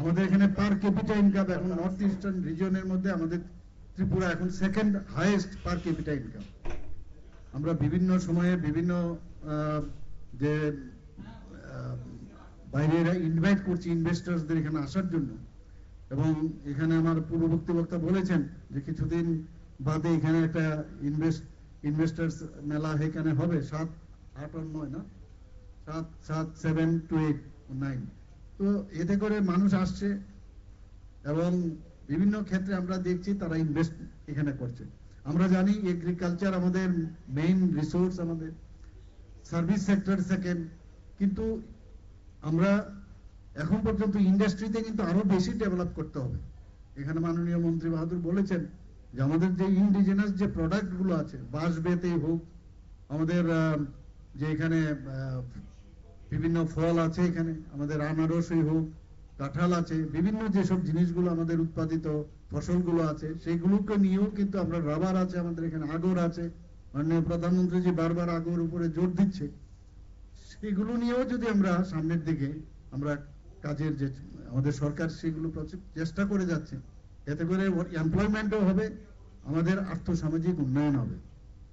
আমাদের এখানে per capita income এখন নর্থ ইস্টার্ন রিজিয়নের মধ্যে আমাদের ত্রিপুরা এখন second highest per capita income আমরা বিভিন্ন সময়ে বিভিন্ন যে বাইরেরা ইনভাইট করছি ইনভেস্টার্সদের এখানে আসার জন্য। এবং এখানে আমার পূর্ববর্তী বক্তা বলেছেন যে কিছুদিন বাদে এখানে একটা ইনভেস্ট ইনভেস্টার্স মেলা এখানে হবে, সাত, আট আর নয় না? সাত সাত সেভেন টু এইট নাইন এতে করে মানুষ আসছে এবং বিভিন্ন ক্ষেত্রে আমরা দেখছি তারা ইনভেস্ট এখানে করছে। আমরা জানি এগ্রিকালচার আমাদের মেইন রিসোর্স আমাদের সার্ভিস সেক্টর সেকেন্ড কিন্তু আমরা এখন পর্যন্ত ইন্ডাস্ট্রিতে কিন্তু আরও বেশি ডেভেলপ করতে হবে। এখানে মাননীয় মন্ত্রী বাহাদুর বলেছেন যে আমাদের যে ইন্ডিজিনাস যে প্রোডাক্টগুলো আছে, বাঁশ বেতেই হোক, আমাদের যে এখানে বিভিন্ন ফল আছে এখানে, আমাদের আনারসই হোক, কাঁঠাল আছে, বিভিন্ন যেসব জিনিসগুলো আমাদের উৎপাদিত ফসলগুলো আছে সেইগুলোকে নিয়েও কিন্তু আমরা রাবার আছে, আমাদের এখানে আগর আছে। মাননীয় প্রধানমন্ত্রী যে বারবার আগর উপরে জোর দিচ্ছে। সেগুলো নিয়েও যদি আমরা সামনের দিকে আমরা কাজের যে, আমাদের সরকার সেগুলো চেষ্টা করে যাচ্ছে। এতে করে এমপ্লয়মেন্টও হবে, আমাদের আর্থসামাজিক উন্নয়ন হবে।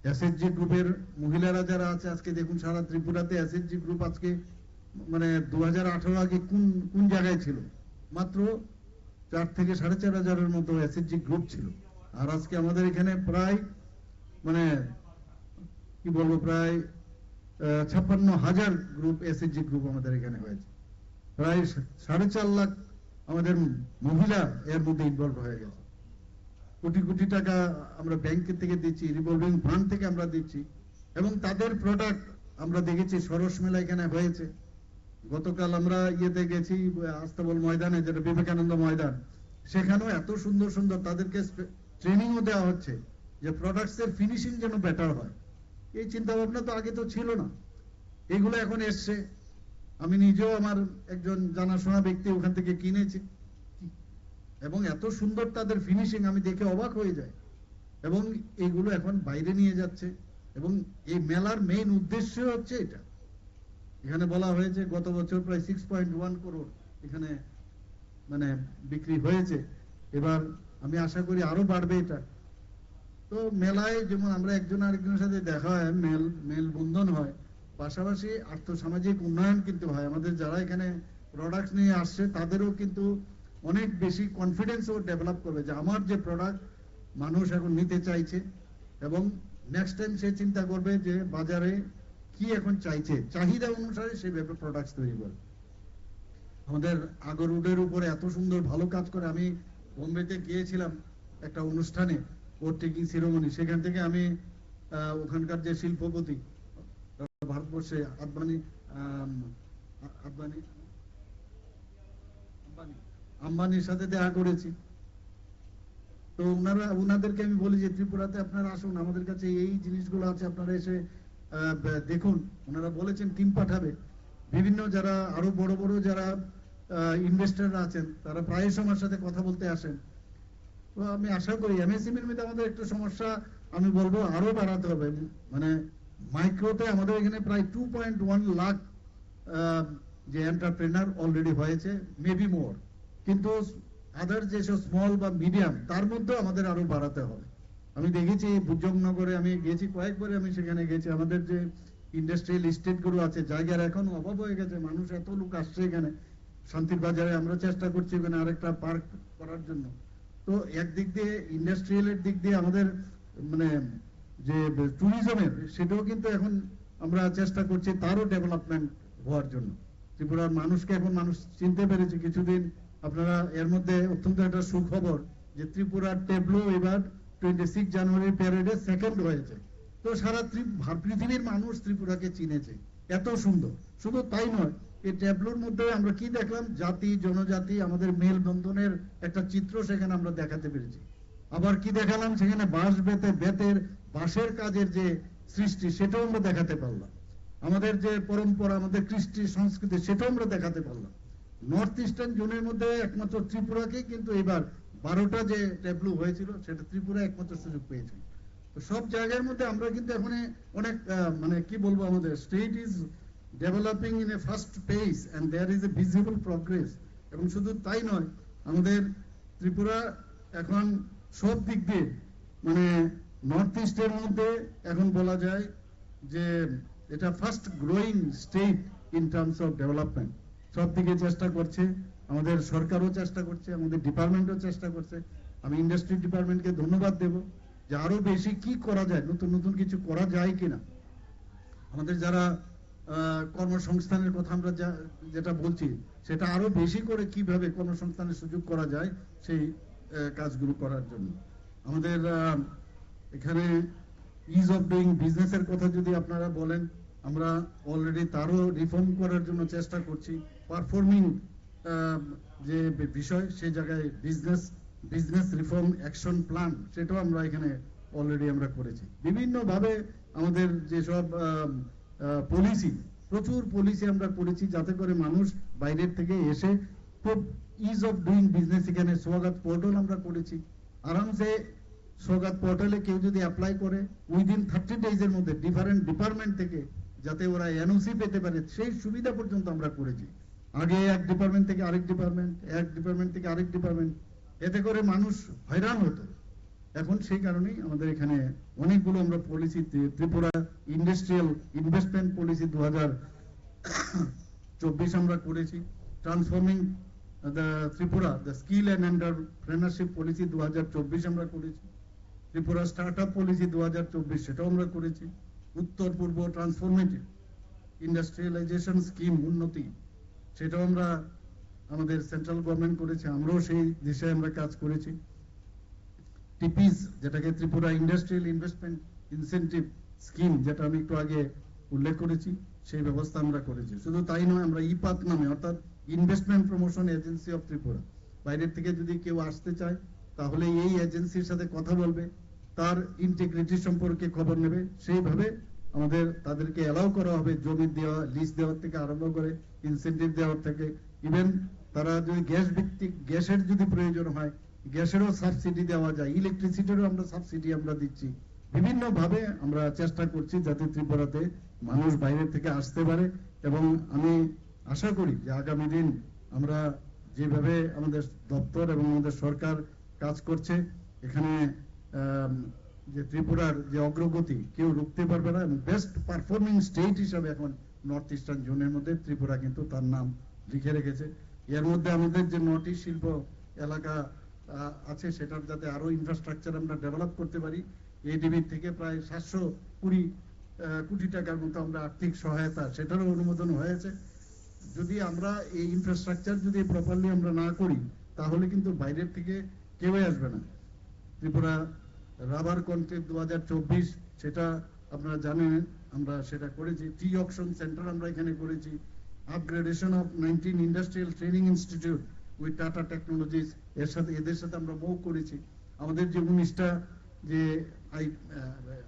এসএসজি গ্রুপের মহিলারা যারা আছে, আজকে দেখুন সারা ত্রিপুরাতে এসএসজি গ্রুপ আজকে মানে দু হাজার আগে কোন কোন জায়গায় ছিল? মাত্র চার থেকে সাড়ে চার হাজারের মতো এসএসজি গ্রুপ ছিল। আর আজকে আমাদের এখানে প্রায় মানে কি বলব, প্রায় ছাপ্পান্ন হাজার গ্রুপ এসএসজি গ্রুপ আমাদের এখানে হয়েছে। প্রায় সাড়ে চার লাখ আমাদের মহিলা এর মধ্যে ইনভলভ হয়ে গেছে। কোটি কোটি টাকা আমরা ব্যাংকের থেকে দিচ্ছি রিভলভিং ফান্ড থেকে আমরা দিচ্ছি, এবং তাদের প্রোডাক্ট আমরা দেখেছি সরস মেলা এখানে হয়েছে। গতকাল আমরা ইয়েতে গেছি, আস্তাবল ময়দানে, যেটা বিবেকানন্দ ময়দান। সেখানেও এত সুন্দর সুন্দর তাদেরকে ট্রেনিংও দেওয়া হচ্ছে, যে প্রোডাক্টস এর ফিনিশিং যেন বেটার হয়। এই চিন্তা ভাবনা তো আগে তো ছিল না। এগুলো এখন এসছে। আমি নিজেও আমার একজন জানাশোনা ব্যক্তি ওখান থেকে কিনেছি। এবং এত সুন্দর তাদের ফিনিশিং আমি দেখে অবাক হয়ে যাই। এবং এগুলো এখন বাইরে নিয়ে যাচ্ছে। এবং এই মেলার মেইন উদ্দেশ্য হচ্ছে এটা। এখানে বলা হয়েছে, গত বছর প্রায় সিক্স পয়েন্ট ওয়ান করোড় এখানে মানে বিক্রি হয়েছে। এবার আমি আশা করি আরও বাড়বে এটা। তো মেলায় যেমন আমরা একজন আরেকজনের সাথে দেখা হয়, মেল মেল বন্ধন হয়, পাশাপাশি আর্থসামাজিক উন্নয়ন কিন্তু হয়। আমাদের যারা এখানে প্রোডাক্ট নিয়ে আসছে, তাদেরও কিন্তু অনেক বেশি কনফিডেন্সও ডেভেলপ করবে যে আমার যে প্রোডাক্ট মানুষ এখন নিতে চাইছে এবং নেক্সট টাইম সে চিন্তা করবে যে বাজারে কি এখন চাইছে, চাহিদা অনুসারে সে প্রোডাক্ট তৈরি করবে। আমাদের আগরুডের উপরে এত সুন্দর ভালো কাজ করে, আমি বোম্বেতে গিয়েছিলাম একটা অনুষ্ঠানে ওর টেকিং সিরোমনি সেখান থেকে আমি ওখানকার যে শিল্পপতি, ভারতবর্ষে আদবানি আদবানি আম্বানি আম্বানির সাথে দেখা করেছি। তো ওনারা, ওনাদেরকে আমি বলি যে, ত্রিপুরাতে আপনারা আসুন, আমাদের কাছে এই জিনিসগুলো আছে, আপনারা এসে দেখুন। ওনারা বলেছেন, টিম পাঠাবে। বিভিন্ন যারা, আরও বড় বড় যারা ইনভেস্টররা আছেন, তারা প্রায় আমার সাথে কথা বলতে আসেন। তো আমি আশা করি এমএসএমএর মধ্যে আমাদের একটু সমস্যা, আমি বলব, আরও বাড়াতে হবে। মানে মাইক্রোতে আমাদের এখানে প্রায় টু পয়েন্ট ওয়ান লাখ যে এন্টারপ্রেনার অলরেডি হয়েছে মেবি মোর কিন্তু আদার যেসব স্মল বা মিডিয়াম তার মধ্যে আমাদের আরও বাড়াতে হবে। আমি দেখেছি বুজংনগরে আমি গেছি কয়েকবারে আমি সেখানে গেছি আমাদের যে ইন্ডাস্ট্রিয়াল স্টেটগুলো আছে, জায়গার এখন অভাব হয়ে গেছে, মানুষ এত লোক আসছে এখানে। শান্তির বাজারে আমরা চেষ্টা করছি ওখানে আরেকটা পার্ক করার জন্য। তো একদিক দিয়ে ইন্ডাস্ট্রিয়ালের দিক দিয়ে আমাদের মানে যে ট্যুরিজমের সেটাও কিন্তু এখন আমরা চেষ্টা করছি তারও ডেভেলপমেন্ট হওয়ার জন্য। ত্রিপুরার মানুষকে এখন মানুষ চিনতে পেরেছে, কিছুদিন আপনারা এর মধ্যে অত্যন্ত একটা সুখবর যে ত্রিপুরার টেবলো এবার টোয়েন্টি সিক্স জানুয়ারি প্যারেডে সেকেন্ড হয়েছে। তো সারা পৃথিবীর মানুষ ত্রিপুরাকে চিনেছে। এত সুন্দর। শুধু তাই নয়, এই ট্যাবলোর মধ্যে আমরা কি দেখলাম? জাতি, জনজাতি, আমাদের মেল বন্ধনের একটা চিত্র সেখানে আমরা দেখাতে পেরেছি। আবার কি দেখালাম? সেখানে বাঁশ বেতে বেতের, বাঁশের কাজের যে সৃষ্টি, সেটাও আমরা দেখাতে পারলাম। আমাদের যে পরম্পরা, আমাদের কৃষ্টি, সংস্কৃতি, সেটাও আমরা দেখাতে পারলাম। নর্থ ইস্টার্ন জোনের মধ্যে একমাত্র ত্রিপুরাকেই কিন্তু এবার বারোটা যে ট্যাবলু হয়েছিল, সেটা ত্রিপুরা একমাত্র সুযোগ পেয়েছিল তো সব জায়গার মধ্যে আমরা কিন্তু এখন অনেক মানে কি বলব আমাদের state is developing in a fast pace and there is a visible progress এবং শুধু তাই নয়, আমাদের ত্রিপুরা এখন সব দিক দিয়ে মানে নর্থ ইস্টের মধ্যে এখন বলা যায় যে এটা fast growing state in terms of development সব দিকে চেষ্টা করছে, আমাদের সরকারও চেষ্টা করছে, আমাদের ডিপার্টমেন্টও চেষ্টা করছে। আমি ইন্ডাস্ট্রি ডিপার্টমেন্টকে ধন্যবাদ দেব যে আরও বেশি কি করা যায়, নতুন নতুন কিছু করা যায় কিনা। আমাদের যারা কর্মসংস্থানের কথা আমরা যেটা বলছি, সেটা আরও বেশি করে কীভাবে কর্মসংস্থানের সুযোগ করা যায়, সেই কাজগুলো করার জন্য। আমাদের এখানে ইজ অফ ডুইং বিজনেসের কথা যদি আপনারা বলেন আমরা অলরেডি তারও রিফর্ম করার জন্য চেষ্টা করছি। পারফর্মিং যে বিষয় সেই জায়গায় business business reform action plan সেটাও আমরা এখানে অলরেডি আমরা করেছি। বিভিন্ন ভাবে আমাদের যেসব পলিসি প্রচুর পলিসি আমরা করেছি যাতে করে মানুষ বাইরের থেকে এসে খুব ইজ অফ ডুইং বিজনেস এখানে সোয়াগত পোর্টাল আমরা করেছি। আরামসে সোগাত পোর্টালে কেউ যদি অ্যাপ্লাই করে উইদিন থার্টি ডেজ এর মধ্যে ডিফারেন্ট ডিপার্টমেন্ট থেকে যাতে ওরা এনওসি পেতে পারে, সেই সুবিধা পর্যন্ত আমরা করেছি। আগে এক ডিপার্টমেন্ট থেকে আরেক ডিপার্টমেন্ট এক ডিপার্টমেন্ট থেকে আরেক ডিপার্টমেন্ট এতে করে মানুষ হয়রান হতো। এখন সেই কারণেই আমাদের এখানে অনেকগুলো আমরা policy Tripura industrial investment policy দু হাজার চব্বিশ আমরা করেছি। Transforming the Tripura the skill and entrepreneurship policy দু হাজার চব্বিশ আমরা করেছি। ত্রিপুরা স্টার্ট আপ পলিসি দু হাজার চব্বিশ, সেটাও আমরা করেছি। উত্তর পূর্ব ট্রান্সফরমেটিভ ইন্ডাস্ট্রিয়ালাইজেশন স্কিম উন্নতি, সেটাও আমরা আমাদের সেন্ট্রাল গভর্নমেন্ট করেছে, আমরাও সেই দিশায় আমরা কাজ করেছি। টিপিস যেটাকে Tripura industrial investment incentive scheme যেটা আমি একটু আগে উল্লেখ করেছি, সেই ব্যবস্থা আমরা করেছি। শুধু তাই নয়, আমরা ইপাত নামে, অর্থাৎ investment promotion agency of Tripura. বাইরের থেকে যদি কেউ আসতে চায়, তাহলে এই এজেন্সির সাথে কথা বলবে। তার ইন্টিগ্রিটি সম্পর্কে খবর নেবে, সেইভাবে আমাদের তাদেরকে অ্যালাউ করা হবে, জমি দেওয়া লিজ দেওয়ার থেকে আরম্ভ করে ইনসেন্টিভ দেওয়ার থেকে। ইভেন তারা যদি গ্যাস ভিত্তিক, গ্যাসের যদি প্রয়োজন হয়, গ্যাসেরও সাবসিডি দেওয়া যায় ইলেকট্রিসিটিরও আমরা সাবসিডি আমরা দিচ্ছি। বিভিন্ন ভাবে আমরা চেষ্টা করছি যাতে ত্রিপুরাতে মানুষ বাইরে থেকে আসতে পারে। এবং আমি আশা করি যে আগামী দিন আমরা যেভাবে আমাদের দপ্তর এবং আমাদের সরকার কাজ করছে, এখানে যে ত্রিপুরার যে অগ্রগতি, কেউ রুখতে পারবে না। বেস্ট পারফর্মিং স্টেট হিসাবে এখন নর্থ ইস্টার্ন জোনের মধ্যে ত্রিপুরা কিন্তু তার নাম লিখে রেখেছে। এর মধ্যে আমাদের যে নটি শিল্প এলাকা আছে, সেটার যাতে আরও ইনফ্রাস্ট্রাকচার আমরা ডেভেলপ করতে পারি এডিবি থেকে প্রায় সাতশো কুড়ি কোটি টাকার মতো আমরা আর্থিক সহায়তা সেটারও অনুমোদন হয়েছে। যদি আমরা এই ইনফ্রাস্ট্রাকচার যদি প্রপারলি আমরা না করি, তাহলে কিন্তু বাইরের থেকে কেউই আসবে না। ত্রিপুরা রাবার কনক্লেভ দু হাজার চব্বিশ, সেটা আপনারা জানেন, আমরা সেটা করেছি। টি অকশন সেন্টার আমরা এখানে করেছি। Upgradation of nineteen industrial training institute with Tata technologies এর সাথে, এদের সাথে আমরা মুভ করেছি। আমাদের যে উনিশটা যে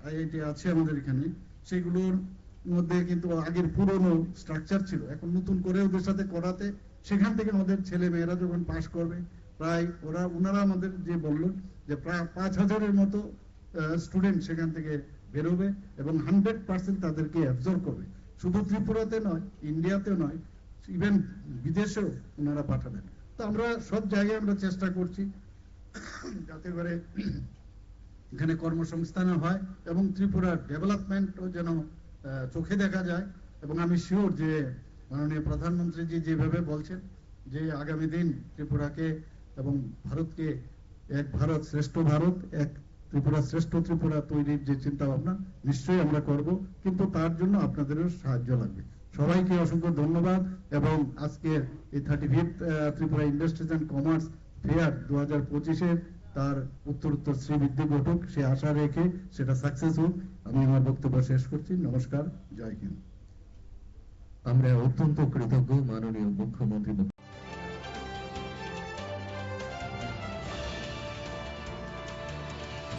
আইআইটি আছে আমাদের এখানে, সেগুলোর মধ্যে কিন্তু আগের পুরনো স্ট্রাকচার ছিল। এখন নতুন করে ওদের সাথে করাতে সেখান থেকে আমাদের ছেলে মেয়েরা যখন পাশ করবে, প্রায় ওরা, ওনারা আমাদের যে বলল যে প্রায় পাঁচ হাজারের মতো স্টুডেন্ট সেখান থেকে বেরোবে এবং হান্ড্রেড পার্সেন্ট তাদেরকে অ্যাবজর্ভ করবে। শুধু ত্রিপুরাতে নয় ইন্ডিয়াতে নয় ইভেন বিদেশেও ওনারা পাঠাবেন। তো আমরা সব জায়গায় আমরা চেষ্টা করছি যাতে করে এখানে কর্মসংস্থান হয় এবং ত্রিপুরার ডেভেলপমেন্টও যেন চোখে দেখা যায়। এবং আমি শিওর যে মাননীয় প্রধানমন্ত্রীজি যেভাবে বলছেন যে আগামী দিন ত্রিপুরাকে এবং ভারতকে এক ভারত শ্রেষ্ঠ ভারত, এক ত্রিপুরা শ্রেষ্ঠ ত্রিপুরা তৈরির যে চিন্তা ভাবনা নিশ্চয়ই আমরা করব, কিন্তু তার জন্য আপনাদেরও সাহায্য লাগবে। সবাইকে অসংখ্য ধন্যবাদ, এবং আজকের এই thirty fifth Tripura industries and commerce fair দু হাজার পঁচিশের তার উত্তর উত্তর শ্রীবৃদ্ধি ঘটুক, সে আশা রেখে সেটা সাকসেস হোক। আমি আমার বক্তব্য শেষ করছি। নমস্কার, জয় হিন্দ। আমরা অত্যন্ত কৃতজ্ঞ মাননীয় মুখ্যমন্ত্রী